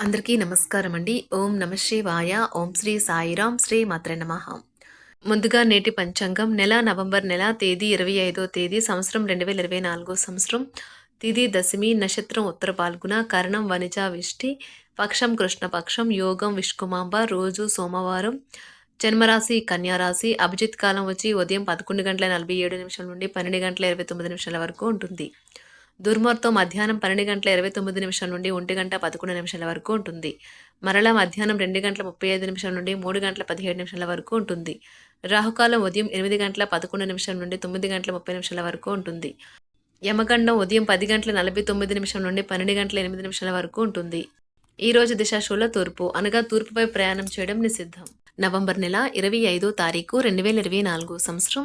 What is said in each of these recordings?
అందరికీ నమస్కారం అండి ఓం నమ శివాయ. ఓం శ్రీ సాయిరాం. శ్రీ మాత్ర నమ. ముందుగా నేటి పంచాంగం. నెల నవంబర్ నెల తేదీ ఇరవై ఐదో తేదీ సంవత్సరం రెండు వేల ఇరవై నాలుగో సంవత్సరం. తిది దశమి నక్షత్రం ఉత్తర పాల్గొన కరణం వనిజ విష్టి. పక్షం కృష్ణపక్షం. యోగం విష్కుమాంబ. రోజు సోమవారం. జన్మరాశి కన్యారాశి. అభిజిత్ కాలం వచ్చి ఉదయం పదకొండు గంటల నలభై ఏడు నిమిషాల నుండి పన్నెండు గంటల ఇరవై తొమ్మిది నిమిషాల వరకు ఉంటుంది. దుర్ముహూర్తం మధ్యాహ్నం పన్నెండు గంటల ఇరవై తొమ్మిది నిమిషాల నుండి ఒంటి గంట పదకొండు నిమిషాల వరకు ఉంటుంది. మరలా మధ్యాహ్నం రెండు గంటల ముప్పై ఐదు నిమిషాల నుండి మూడు గంటల పదిహేడు నిమిషాల వరకు ఉంటుంది. రాహుకాలం ఉదయం ఎనిమిది గంటల పదకొండు నిమిషాల నుండి తొమ్మిది గంటల ముప్పై నిమిషాల వరకు ఉంటుంది. యమగండం ఉదయం పది గంటల నలభై తొమ్మిది నిమిషం నుండి పన్నెండు గంటల ఎనిమిది నిమిషాల వరకు ఉంటుంది. ఈ రోజు దిశాశూల తూర్పు అనగా తూర్పుపై ప్రయాణం చేయడం నిషిద్ధం. నవంబర్ నెల ఇరవై ఐదో తారీఖు రెండు వేల ఇరవై నాలుగు సంవత్సరం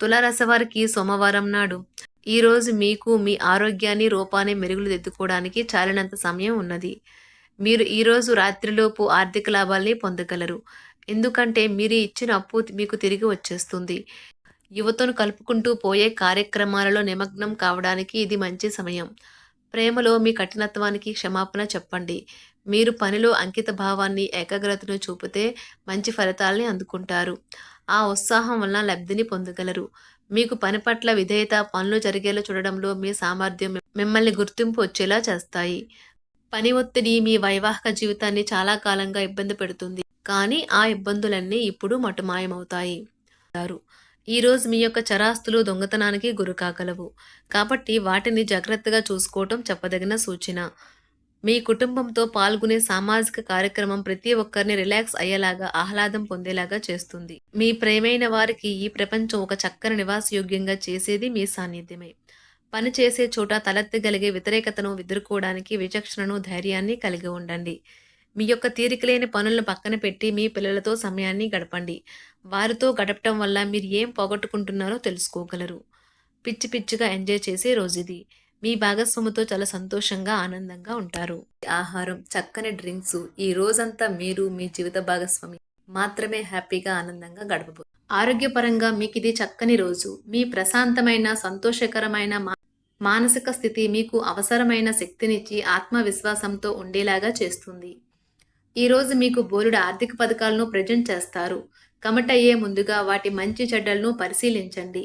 తులారసవారికి సోమవారం నాడు. ఈరోజు మీకు మీ ఆరోగ్యాన్ని రూపాన్ని మెరుగులు దిద్దుకోవడానికి చాలినంత సమయం ఉన్నది. మీరు ఈరోజు రాత్రిలోపు ఆర్థిక లాభాల్ని పొందగలరు. ఎందుకంటే మీరు ఇచ్చిన అప్పు మీకు తిరిగి వచ్చేస్తుంది. యువతను కలుపుకుంటూ పోయే కార్యక్రమాలలో నిమగ్నం కావడానికి ఇది మంచి సమయం. ప్రేమలో మీ కఠినత్వానికి క్షమాపణ చెప్పండి. మీరు పనిలో అంకిత భావాన్ని ఏకాగ్రతను చూపితే మంచి ఫలితాల్ని అందుకుంటారు. ఆ ఉత్సాహం వలన లబ్ధిని పొందగలరు. మీకు పని పట్ల విధేయత పనులు జరిగేలా చూడడంలో మీ సామర్థ్యం మిమ్మల్ని గుర్తింపు వచ్చేలా చేస్తాయి. పని ఒత్తిడి మీ వైవాహిక జీవితాన్ని చాలా కాలంగా ఇబ్బంది పెడుతుంది. కానీ ఆ ఇబ్బందులన్నీ ఇప్పుడు మటుమాయమవుతాయి. ఈ రోజు మీ యొక్క చరాస్తులు దొంగతనానికి గురికాగలవు. కాబట్టి వాటిని జాగ్రత్తగా చూసుకోవటం చెప్పదగిన సూచన. మీ కుటుంబంతో పాల్గొనే సామాజిక కార్యక్రమం ప్రతి ఒక్కరిని రిలాక్స్ అయ్యేలాగా ఆహ్లాదం పొందేలాగా చేస్తుంది. మీ ప్రేమైన వారికి ఈ ప్రపంచం ఒక చక్కని నివాసయోగ్యంగా చేసేది మీ సాన్నిధ్యమే. పని చేసే చోట తలెత్తగలిగే వ్యతిరేకతను ఎదుర్కోవడానికి విచక్షణను ధైర్యాన్ని కలిగి ఉండండి. మీ యొక్క తీరికలేని పనులను పక్కన పెట్టి మీ పిల్లలతో సమయాన్ని గడపండి. వారితో గడపటం వల్ల మీరు ఏం పోగొట్టుకుంటున్నారో తెలుసుకోగలరు. పిచ్చి పిచ్చిగా ఎంజాయ్ చేసే రోజు ఇది. మీ భాగస్వామితో చాలా సంతోషంగా ఆనందంగా ఉంటారు. ఆహారం చక్కని డ్రింక్స్ ఈ రోజంతా మీరు మీ జీవిత భాగస్వామి మాత్రమే హ్యాపీగా ఆనందంగా గడపబోతుంది ఆరోగ్యపరంగా మీకు ఇది చక్కని రోజు. మీ ప్రశాంతమైన సంతోషకరమైన మానసిక స్థితి మీకు అవసరమైన శక్తినిచ్చి ఆత్మవిశ్వాసంతో ఉండేలాగా చేస్తుంది. ఈరోజు మీకు బోలుడు ఆర్థిక పథకాలను ప్రజెంట్ చేస్తారు. కమట అయ్యే ముందుగా వాటి మంచి చెడ్డలను పరిశీలించండి.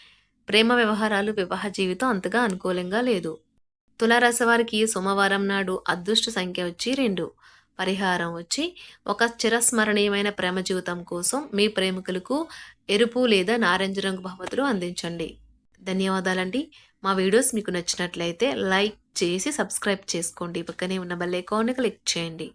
ప్రేమ వ్యవహారాలు వివాహ జీవితం అంతగా అనుకూలంగా లేదు. తులారాశి వారికి సోమవారం నాడు అదృష్ట సంఖ్య వచ్చి రెండు. పరిహారం వచ్చి ఒక చిరస్మరణీయమైన ప్రేమ జీవితం కోసం మీ ప్రేమికులకు ఎరుపు లేదా నారింజ రంగు బహుమతులు అందించండి. ధన్యవాదాలండి. మా వీడియోస్ మీకు నచ్చినట్లయితే లైక్ చేసి సబ్స్క్రైబ్ చేసుకోండి. పక్కనే ఉన్న బెల్ ఐకాన్ని క్లిక్ చేయండి.